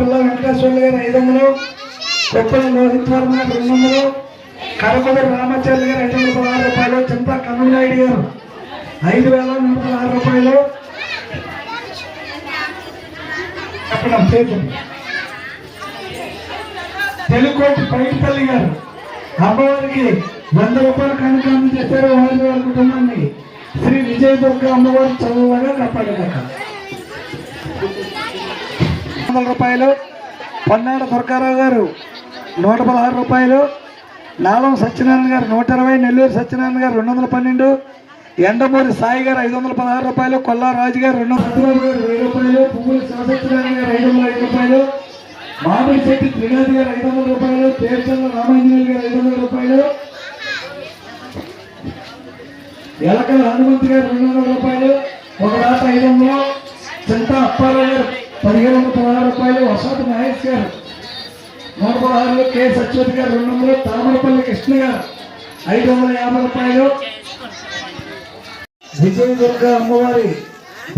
రామాచార్య గారు ఐదు వందలు కొప్పల లోహిత్ వర్మ గారు రెండు వందలు కరకొండ రామాచార్య గారు ఐదు వందల పదహారు రూపాయలు చింతా కన్ననాయుడు గారు ఐదు వేల నూట పదహారు రూపాయలు. చెప్పడం చేతులు తెలుకోటి పైడిపల్లి గారు అమ్మవారికి వంద రూపాయలు కనుక చేశారు వారి వారి కుటుంబాన్ని. శ్రీ విజయదుర్గ అమ్మవారి చదువుగా కాపాడలేక వందల రూపాయలు పొన్నాడ దుర్గారావు గారు నూట పదహారు రూపాయలు నాలం సత్యనారాయణ గారు నూట ఇరవై నెల్లూరు సత్యనారాయణ గారు రెండు వందల పన్నెండు ఎండమూరి సాయి గారు ఐదు వందల పదహారు రూపాయలు కొల్లా రాజు గారు రెండు వందల గారు వెయ్యి రూపాయలు పువ్వులు శివసత్యనారాయణ గారు ఐదు వందల ఐదు రూపాయలు మామిడి శెట్టి త్రినాథ్ గారు ఐదు వందల రూపాయలు తేర్చల్ల రామాంజనేయులు గారు ఐదు వందల రూపాయలు ఎలకల హనుమంత్ గారు రెండు వందల రూపాయలు ఒక రాత ఐదు వందలు చింత అప్పారావు గారు పదిహేను వందల పదహారు రూపాయలు వసంత మహేష్ గారు. నూట పదహారులో కె. సత్యవతి గారు రెండు వందలు తామరపల్లి కృష్ణ గారు ఐదు వందల యాభై రూపాయలు. విజయదుర్గ అమ్మవారి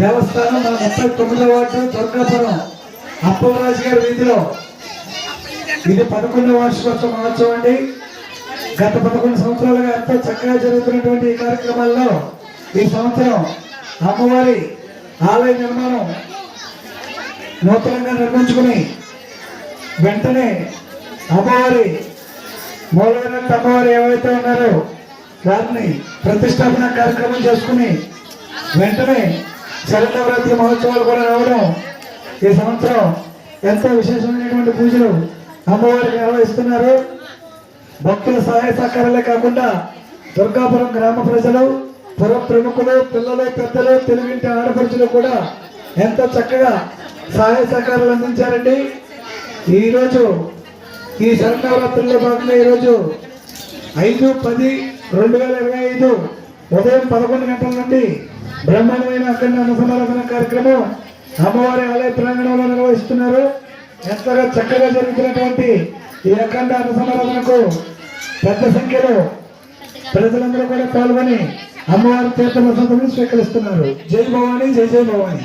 దేవస్థానం మన ముప్పై తొమ్మిదో వార్డు దుర్గాపురం. అప్పలరాజు గారి వీధిలో. ఇది పదకొండవ వార్షికోత్సవ మహోత్సవం అండి. గత పదకొండు సంవత్సరాలుగా ఎంతో చక్కగా జరుగుతున్నటువంటి ఈ కార్యక్రమాల్లో ఈ సంవత్సరం అమ్మవారి ఆలయ నిర్మాణం నూతనంగా నిర్మించుకుని వెంటనే అమ్మవారి మూలమైన అమ్మవారు ఏవైతే ఉన్నారో వారిని ప్రతిష్టాపన కార్యక్రమం చేసుకుని వెంటనే శరన్నవరాత్రి మహోత్సవాలు కూడా రావడం ఈ సంవత్సరం ఎంతో విశేషమైనటువంటి పూజలు అమ్మవారికి నిర్వహిస్తున్నారు. భక్తుల సహాయ సహకారాలే కాకుండా దుర్గాపురం గ్రామ ప్రజలు పురం ప్రముఖులు పిల్లలు పెద్దలు తెలుగింటి ఆడపడుచులు కూడా ఎంతో చక్కగా సహాయ సహకారాలు అందించారండి. ఈరోజు ఈ శరణవరాత్రుల్లో భాగంగా ఈరోజు ఐదు పది రెండు వేల ఇరవై ఐదు ఉదయం పదకొండు గంటల నుండి బ్రహ్మాండమైన అఖండ అనుసమారాధన కార్యక్రమం అమ్మవారి ఆలయ ప్రాంగణంలో నిర్వహిస్తున్నారు. ఎంతగా చక్కగా జరుగుతున్నటువంటి ఈ అఖండ అనుసమారాధనకు పెద్ద సంఖ్యలో ప్రజలందరూ కూడా పాల్గొని అమ్మవారి తీర్థ ప్రసాదం స్వీకరిస్తున్నారు. జై భవాని జై జై భవాని.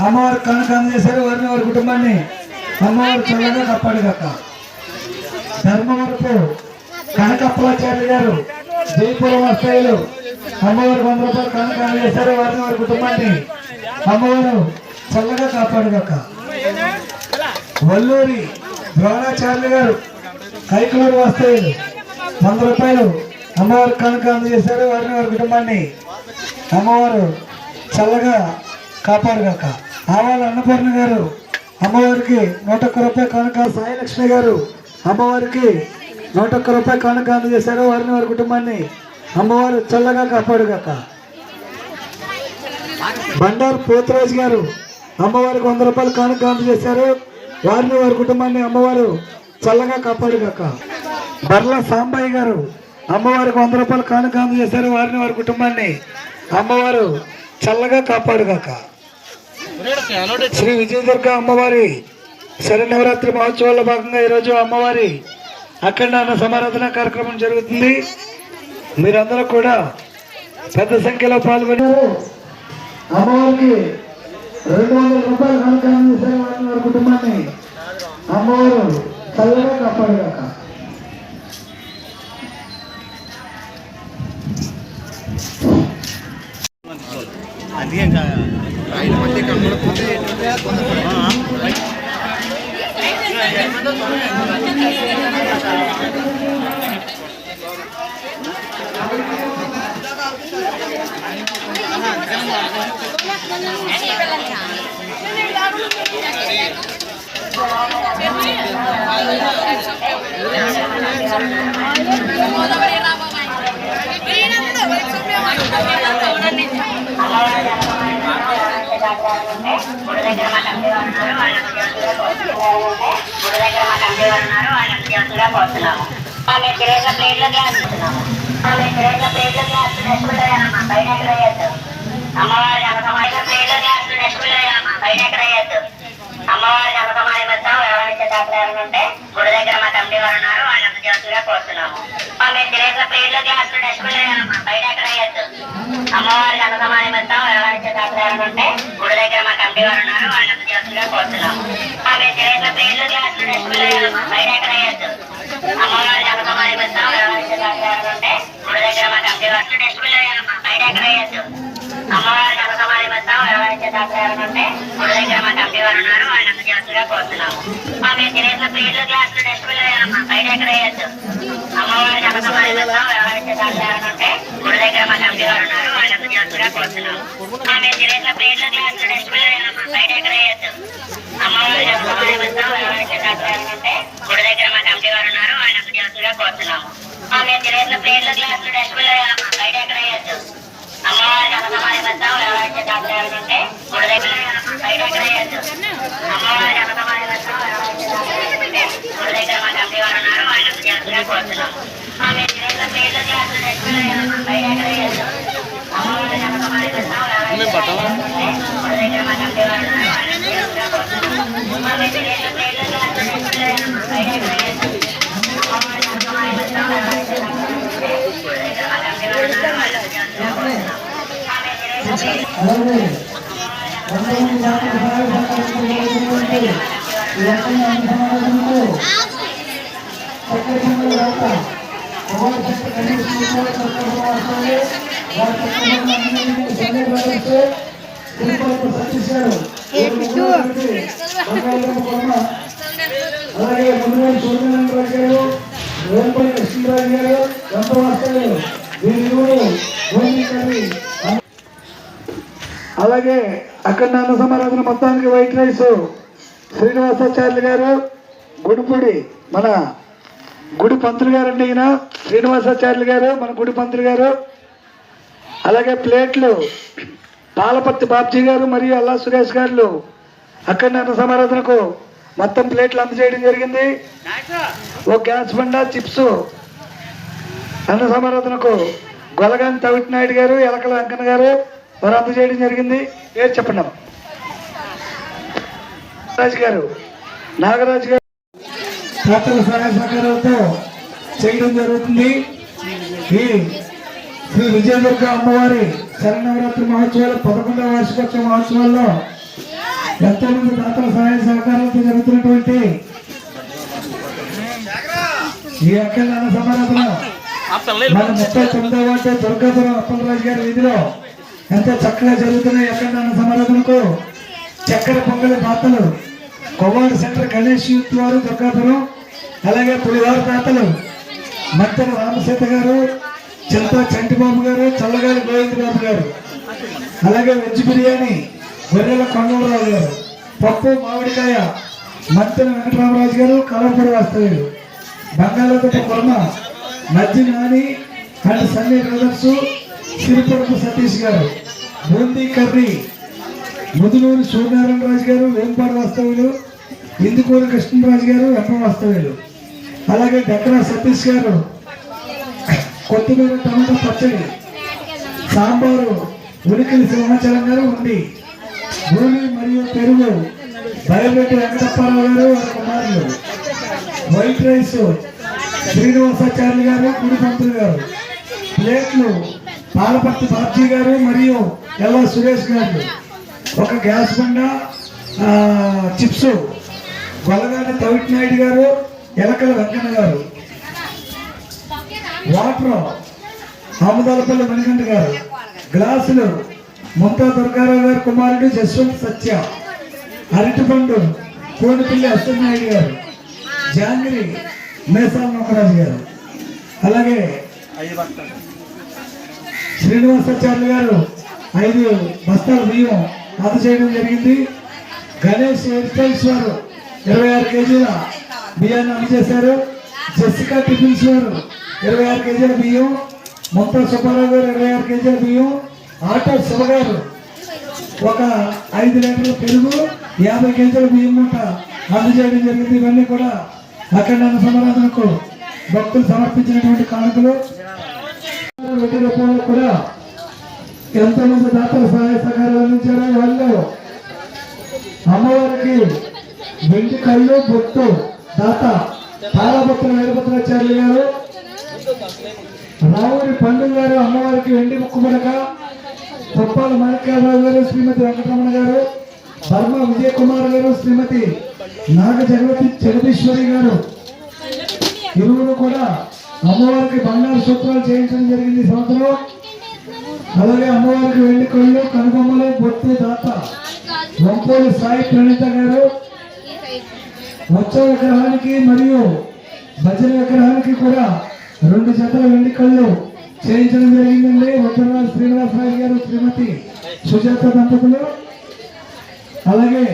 అమ్మవారు కనుక అందజేశారు వారిని వారి కుటుంబాన్ని అమ్మవారు చల్లగా కాపాడుగాక. ధర్మవరపు కనకప్పలాచార్య గారు జయపురం వస్తాయిలు. అమ్మవారు వంద రూపాయలు కనకాలు చేశారు వారిని వారి కుటుంబాన్ని. అమ్మవారు చల్లగా కాపాడుగాక. వల్లూరి ద్రోణాచార్య గారు కైకలూరు వస్తాయిలు. వంద రూపాయలు అమ్మవారు కనుక అందజేశారు వారిని వారి కుటుంబాన్ని. అమ్మవారు చల్లగా కాపాడుగాక. ఆవాల అన్నపూర్ణ గారు అమ్మవారికి నూట ఒక్క రూపాయలు కనుక సాయిలక్ష్మి గారు అమ్మవారికి నూట ఒక్క రూపాయి కానుక అందజేశారు వారిని వారి కుటుంబాన్ని. అమ్మవారు చల్లగా కాపాడుగాక. బండారు పోతరాజు గారు అమ్మవారికి వంద రూపాయలు కానుక అందజేశారు. వారిని వారి కుటుంబాన్ని అమ్మవారు చల్లగా కాపాడుగాక. బర్ల సాంబాయి గారు అమ్మవారికి వంద రూపాయలు కానుక అందజేశారు. వారిని వారి కుటుంబాన్ని అమ్మవారు చల్లగా కాపాడుగాక. శ్రీ విజయదుర్గ అమ్మవారి శరణవరాత్రి మహోత్సవాల్లో భాగంగా ఈరోజు అమ్మవారి అఖండ అన్న సమారాధన కార్యక్రమం జరుగుతుంది. మీరందరూ కూడా పెద్ద సంఖ్యలో పాల్గొని అమ్మవారికి రెండు వందల రూపాయలు వారి కుటుంబాన్ని అమ్మవారు చల్లగా కాపాడుగాక ఇంకా ఆయన మళ్ళీ కనబడుతుంది Ini nanti dong, ఆమె తిరేళ్ళ ప్లేట్ల గ్లాస్ ఇస్తున్నాము ఆమె తిరేళ్ళ ప్లేట్ల గ్లాస్ నెట్టుకుంటాయనమ్మా పైన ఎక్కడ వేయద్దు అమ్మవారి జగతమాయ ప్లేట్ల గ్లాస్ నెట్టుకుంటాయనమ్మా పైన ఎక్కడ వేయద్దు అమ్మవారి జగతమాయ మొత్తం వ్యవహరించే డాక్టర్ ఉంటే గుడి దగ్గర మా వారు ఉన్నారు గ్లాస్ ఎక్కడ వేయద్దు అమ్మవారి ఉంటే గుడి దగ్గర మా ఉన్నారు వాళ్ళని జాగ్రత్తగా కోరుతున్నాము ఆమె తిరేళ్ళ ప్లేట్ల గ్లాస్ పైన ఎక్కడ వేయద్దు. అమ్మవారి జగతమారి వద్ద ఉంటే గుడి దగ్గర మా తమ్ముడి వారు నెట్టుకుంటాయనమ్మా పైన ఎక్కడ వేయద్దు. అమ్మవారి జగతమారి వద్ద వ్యవహరించే డాక్టర్ ఉంటే గుడి దగ్గర మా తమ్ముడి ఉన్నారు వాళ్ళంత జాగ్రత్తగా కోరుతున్నాము ఆమె తిరేళ్ళ ప్లేట్ల గ్లాస్ నెట్టుకుంటాయనమ్మా పైన ఎక్కడ వేయద్దు. అమ్మవారి జగతమారి వద్ద వ్యవహరించే డాక్టర్ ఉంటే గుడి దగ్గర మా వారు ఉన్నారు ఆమె తిరేళ్ళ ప్లేట్ల గ్లాస్ ఎక్కడ గుడి దగ్గర మా తమ్ముడి వారు ఉన్నారు ఆయన జాగ్రత్తగా కోరుతున్నాము ఆమె తిరేళ్ళ ప్లేట్ల గ్లాస్ నెట్టుకుంటాయనమ్మా బయట ఎక్కడ వేయద్దు అమ్మవారి జగతమారి వద్ద ఎవరైతే డాక్టర్ ఉంటే గుడి దగ్గర బయట ఎక్కడ వేయద్దు అమ్మవారి జగతమారి వద్ద ఎవరైతే డాక్టర్ ఉంటే గుడి దగ్గర మా కమిటీ వారు ఉన్నారు ఆయన జాగ్రత్తగా కోరుతున్నాము ఆమె తిరేళ్ళ ప్లేట్ల గ్లాస్ నెట్టుకుంటాయనమ్మా బయట ఎక్కడ వేయద్దు జగతమారి వద్ద వ్యవహరించే డాక్టర్ అలాగే కొంతమంది అన్న అలాగే ముందుగా సూర్యనారాయణ గారు వేంపల్లి కృష్ణరాజు గారు అలాగే అక్కడ నాన్న సమారాధన మొత్తానికి వైట్ రైస్ శ్రీనివాసాచార్యులు గారు గుడిపూడి మన గుడి పంతులు గారు అండి ఈయన. శ్రీనివాసాచార్యులు గారు మన గుడి పంతులు గారు. అలాగే ప్లేట్లు పాలపత్తి బాబ్జీ గారు మరియు అల్లా సురేష్ గారు అక్కడ అన్న సమారాధనకు మొత్తం ప్లేట్లు అందజేయడం జరిగింది. ఒక గ్యాస్ బండ చిప్స్ అన్న సమారాధనకు గొలగాని తవిటి నాయుడు గారు ఎలకల వెంకన్న గారు వారు అందజేయడం జరిగింది. పేరు చెప్పండి రాజు గారు నాగరాజు గారు సహాయ సహకారాలతో చేయడం జరుగుతుంది. ఈ శ్రీ విజయదుర్గ అమ్మవారి శరణవరాత్రి మహోత్సవాలు పదకొండవ వార్షికోత్సవ మహోత్సవాల్లో ఎంతో మంది దాతల సహాయ సహకారాలతో జరుగుతున్నటువంటి ఈ అఖండ సమానతలో మన ముప్పై తొమ్మిదవ అంటే దుర్గాపురం అప్పలరాజు గారి వీధిలో ఎంతో చక్కగా జరుగుతున్న అఖండ సమారాధనకు చక్కెర పొంగలి దాతలు కొవ్వాడు సెంటర్ గణేష్ యూత్ వారు దుర్గాపురం అలాగే పులివారు దాతలు మంత్రి రామసీత గారు చింత చంటిబాబు గారు చల్లగాలి గోవింద్ బాబు గారు. అలాగే వెజ్ బిర్యానీ గొర్రెల కొండలరావు గారు. పప్పు మామిడికాయ మత్తెన వెంకటరామరాజు గారు కలపూడి వాస్తవ్యులు బంగాళాదుంప kurma Majji Nani and Sunny brothers Siriparapu Satish గారు. బూందీ కర్రీ ముదునూరు సూర్యనారాయణ రాజు గారు వేంపాడు వాస్తవ్యులు ఇందుకూరు కృష్ణరాజు గారు వెంప వాస్తవ్యులు. అలాగే డెక్కరా సతీష్ గారు కొత్తిమీర టమాటా పచ్చడి సాంబారు ఉలికిలి సింహాచలం గారు ఉంది. భూమి మరియు పెరుగు బయలుపెట్టి వెంకటప్పారావు గారు వారి కుమారులు. వైట్ రైస్ శ్రీనివాసాచార్య గారు గుడి పంతులు గారు. ప్లేట్లు పాలపర్తి బాబ్జీ గారు మరియు ఎల్లా సురేష్ గారు. ఒక గ్యాస్ బండ చిప్స్. గొల్లగాడ తవిటి నాయుడు గారు ఎలకల వెంకన్న గారు. వాటర్ ఆముదాలపల్లి మణికంఠ గారు గ్లాసులు ముంతా దుర్గారావు గారి కుమారుడు జస్వంత్ సత్య అరటిపండు కోడిపల్లి అశ్వనాయుడు గారు జాంగిరి మేసాల నోకరాజు గారు. అలాగే శ్రీనివాసాచార్య గారు ఐదు బస్తాల బియ్యం అందజేయడం జరిగింది. గణేష్ హెయిర్ స్టైల్స్ వారు ఇరవై ఆరు కేజీల బియ్యాన్ని అందజేశారు జెసికా టిఫిన్స్ వారు ఇరవై ఆరు కేజీల బియ్యం మొత్తం సుబ్బారావు గారు ఇరవై ఆరు కేజీల బియ్యం ఆటో శివగారు ఒక ఐదు లీటర్ల పెరుగు యాభై కేజీల బియ్యం మూట అందజేయడం జరిగింది. ఇవన్నీ కూడా అక్కడ సమరాధనకు భక్తులు సమర్పించినటువంటి కానుకలు. వెండి రూపంలో కూడా ఎంతమంది దాతలు సహాయ సహకారాలు అందించారో. వాళ్ళు అమ్మవారికి వెండి కళ్ళు బొట్టు దాత తారాభక్తుల వీరభద్రాచార్యులు గారు రావుడి పండుగ గారు అమ్మవారికి వెండి ముక్కుమడక తప్పాల మాణిక్యరావు గారు శ్రీమతి వెంకటరమణ గారు వర్మ విజయ కుమార్ గారు శ్రీమతి నాగ జగవతి జగదీశ్వరి గారు. ఇరువురు కూడా అమ్మవారికి బంగారు సూత్రాలు చేయించడం జరిగింది సంవత్సరం. అలాగే అమ్మవారికి వెండి కళ్ళు కనుబొమ్మలు బొత్తి దాత వంపోలి సాయి ప్రణీత గారు. ఉత్సవ విగ్రహానికి మరియు భజన విగ్రహానికి కూడా రెండు జతల వెండి కళ్ళు చేయించడం జరిగిందండి. ఉత్తరరాజు శ్రీనివాసరాజు గారు శ్రీమతి సుజాత దంపతులు. అలాగే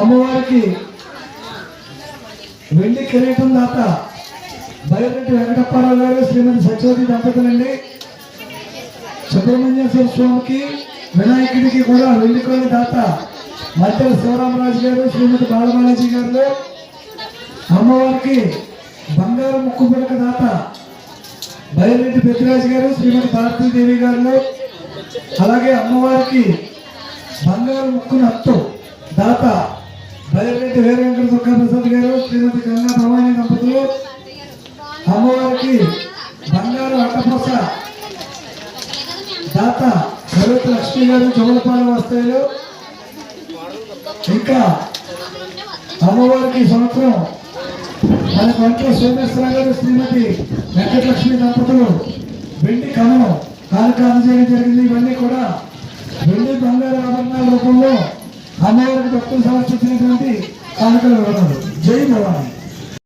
అమ్మవారికి వెండి కిరీటం దాత బయట వెంకటప్పారావు గారు శ్రీమతి సత్యవతి దంపతులండి. సుబ్రహ్మణ్యేశ్వర స్వామికి వినాయకుడికి కూడా వెండి కోడి దాత మధ్య శివరామరాజు గారు శ్రీమతి బాలబాలాజీ గారు. అమ్మవారికి బంగారు ముక్కు పుడక దాత బయలురెడ్డి పెద్దిరాజు గారు శ్రీమతి భారతీదేవి గారు అలాగే అమ్మవారికి బంగారు ముక్కు అత్తు దాత బయలురెడ్డి వీర వెంకట దుర్గాప్రసాద్ గారు శ్రీమతి గంగా భవానీ దంపతులు. అమ్మవారికి బంగారు అట్టపొస దాత సరుత లక్ష్మి గారు జోలపాల వస్తాయో ఇంకా అమ్మవారికి సంవత్సరం మన కొంట్లో సోమేశ్వర గారు శ్రీమతి వెంకటలక్ష్మి దంపతులు వెండి కమలం కార్యక్రమం చేయడం జరిగింది ఇవన్నీ కూడా వెండి బంగారు ఆభరణాల రూపంలో అమ్మవారికి భక్తులు సమర్పించినటువంటి కార్యక్రమం. జై భవాని.